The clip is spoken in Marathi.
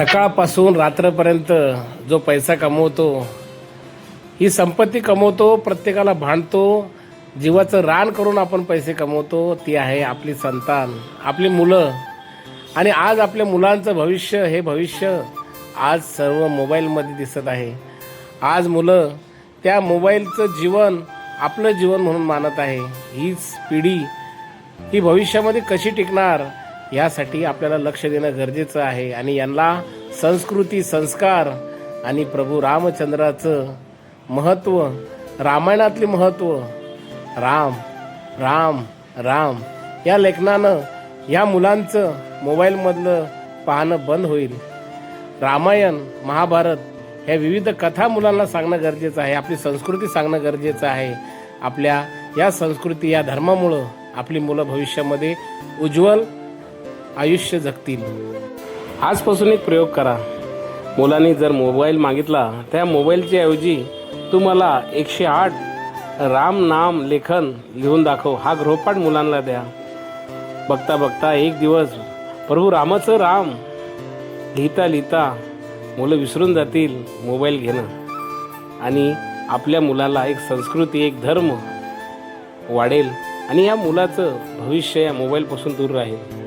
सकाळपासून रात्रपर्यंत जो पैसा कमवतो ही संपत्ती कमवतो प्रत्येकाला भांडतो जीवाचं रान करून आपण पैसे कमवतो ती आहे आपली संतान आपली मुलं. आणि आज आपल्या मुलांचं भविष्य हे भविष्य आज सर्व मोबाईलमध्ये दिसत आहे. आज मुलं त्या मोबाईलचं जीवन आपलं जीवन म्हणून मानत आहे. हीच पिढी ही भविष्यामध्ये कशी टिकणार? यासाठी आपल्याला लक्ष देणं गरजेचं आहे. आणि यांना संस्कृती संस्कार आणि प्रभू रामचंद्राचं महत्त्व रामायणातले महत्त्व राम राम राम या लेखनानं या मुलांचं मोबाईलमधलं पाहणं बंद होईल. रामायण महाभारत ह्या विविध कथा मुलांना सांगणं गरजेचं आहे. आपली संस्कृती सांगणं गरजेचं आहे. आपल्या या संस्कृती या धर्मामुळं आपली मुलं भविष्यामध्ये उज्ज्वल आयुष्य जगतील. आजपासून एक प्रयोग करा. मुलांनी जर मोबाईल मागितला त्या मोबाईलच्या ऐवजी तुम्हाला एकशे आठ राम नाम लेखन लिहून दाखव. हा गृहपाठ मुलांना द्या. बघता बघता एक दिवस प्रभू रामाचं राम लिहिता लिहिता मुलं विसरून जातील मोबाईल घेणं. आणि आपल्या मुलाला एक संस्कृती एक धर्म वाढेल. आणि या मुलाचं भविष्य या मोबाईलपासून दूर राहील.